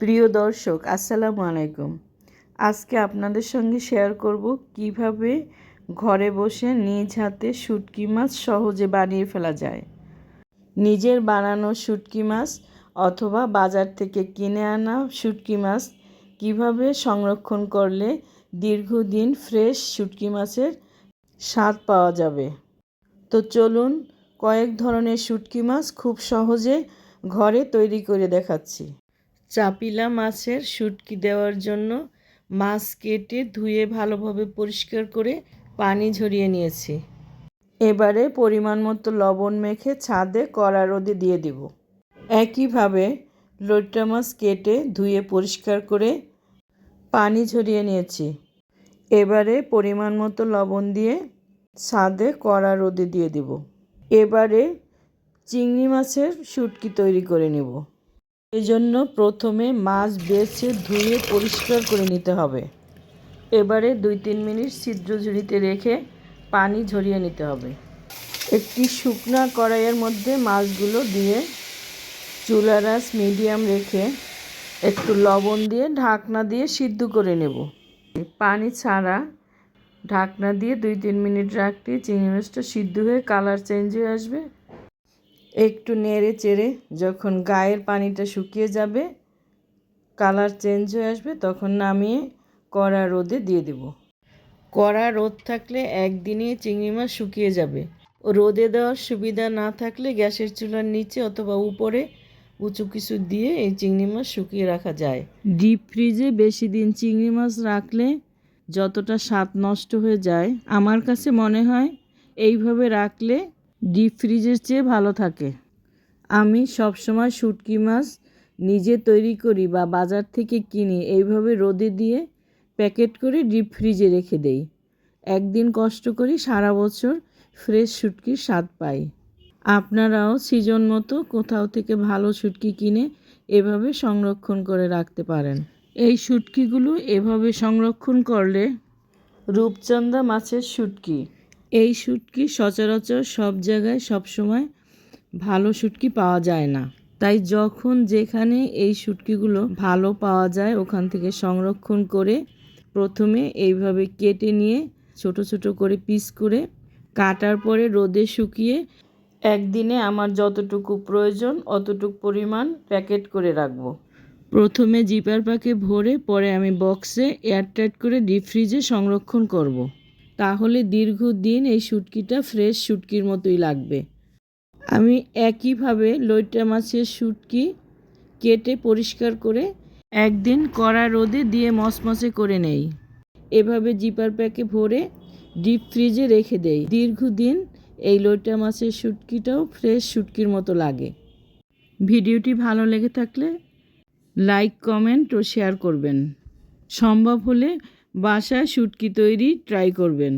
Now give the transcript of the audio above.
প্রিয় দর্শক, আসসালামু আলাইকুম। আজকে আপনাদের সঙ্গে শেয়ার করব কীভাবে ঘরে বসে নিজ হাতে শুটকি মাছ সহজে বানিয়ে ফেলা যায়। নিজের বানানো শুটকি মাছ অথবা বাজার থেকে কিনে আনা শুটকি মাছ কীভাবে সংরক্ষণ করলে দীর্ঘদিন ফ্রেশ শুটকি মাছের স্বাদ পাওয়া যাবে? তো চলুন কয়েক ধরনের শুটকি মাছ খুব সহজে ঘরে তৈরি করে দেখাচ্ছি। চাপিলা মাছের শুটকি দেওয়ার জন্য মাছ কেটে ধুয়ে ভালোভাবে পরিষ্কার করে পানি ঝরিয়ে নিয়েছি। এবারে পরিমাণ মতো লবণ মেখে ছাদে কড়া রোদে দিয়ে দেব। একইভাবে লইট্টা মাছ কেটে ধুয়ে পরিষ্কার করে পানি ঝরিয়ে নিয়েছি। এবারে পরিমাণ মতো লবণ দিয়ে ছাদে কড়া রোদে দিয়ে দেব। এবারে চিংড়ি মাছের শুটকি তৈরি করে নেব। এজন্য প্রথমে মাছ বেছে ধুয়ে পরিষ্কার করে নিতে হবে। এবারে দুই তিন মিনিট ছিদ্র ঝুড়িতে রেখে পানি ঝরিয়ে নিতে হবে। একটি শুকনা কড়াইয়ের মধ্যে মাছগুলো দিয়ে চুলারাস মিডিয়াম রেখে একটু লবণ দিয়ে ঢাকনা দিয়ে সিদ্ধ করে নেব। পানি ছাড়া ঢাকনা দিয়ে দুই তিন মিনিট রাখতে চিংড়ি মাছটা সিদ্ধ হয়ে কালার চেঞ্জ হয়ে আসবে। একটু নেড়ে চেড়ে যখন গায়ের পানিটা শুকিয়ে যাবে, কালার চেঞ্জ হয়ে আসবে, তখন নামিয়ে কড়া রোদে দিয়ে দেব। কড়া রোদ থাকলে একদিনে চিংড়ি মাছ শুকিয়ে যাবে। রোদে দেওয়ার সুবিধা না থাকলে গ্যাসের চুলার নিচে অথবা উপরে উঁচু কিছু দিয়ে এই চিংড়ি মাছ শুকিয়ে রাখা যায়। ডিপ ফ্রিজে বেশি দিন চিংড়ি মাছ রাখলে যতটা স্বাদ নষ্ট হয়ে যায়, আমার কাছে মনে হয় এইভাবে রাখলে ডিপ ফ্রিজের চেয়ে ভালো থাকে। আমি সবসময় শুটকি মাছ নিজে তৈরি করি বা বাজার থেকে কিনি, এইভাবে রোদে দিয়ে প্যাকেট করে ডিপ ফ্রিজে রেখে দেই। একদিন কষ্ট করি সারা বছর ফ্রেশ শুটকির স্বাদ পাই। আপনারাও সিজন মতো কোথাও থেকে ভালো শুটকি কিনে এভাবে সংরক্ষণ করে রাখতে পারেন। এই শুটকিগুলো এভাবে সংরক্ষণ করলে রূপচন্দা মাছের শুটকি এই শুটকি সচরাচর সব জায়গায় সবসময় ভালো শুটকি পাওয়া যায় না তাই যখন যেখানে এই শুটকিগুলো ভালো পাওয়া যায়, ওখান থেকে সংরক্ষণ করে প্রথমে এইভাবে কেটে নিয়ে ছোট ছোট করে পিস করে কাটার পরে রোদে শুকিয়ে একদিনে আমার যতটুকু প্রয়োজন অতটুকু পরিমাণ প্যাকেট করে রাখব প্রথমে জিপার প্যাকে ভরে পরে আমি বক্সে এয়ারটাইট করে ডিপ ফ্রিজে সংরক্ষণ করব। তাহলে দীর্ঘদিন এই শুটকিটা ফ্রেশ শুটকির মতোই লাগবে। আমি একইভাবে লইট্টা মাছের শুটকি কেটে পরিষ্কার করে একদিন কড়া রোদে দিয়ে মচমচে করে নেই। এভাবে জিপার প্যাকে ভরে ডিপ ফ্রিজে রেখে দেই। দীর্ঘদিন এই লইট্টা মাছের শুটকিটাও ফ্রেশ শুটকির মতো লাগে। ভিডিওটি ভালো লেগে থাকলে লাইক, কমেন্ট ও শেয়ার করবেন। সম্ভব হলে বাসায় শুটকি তৈরি ট্রাই করবেন।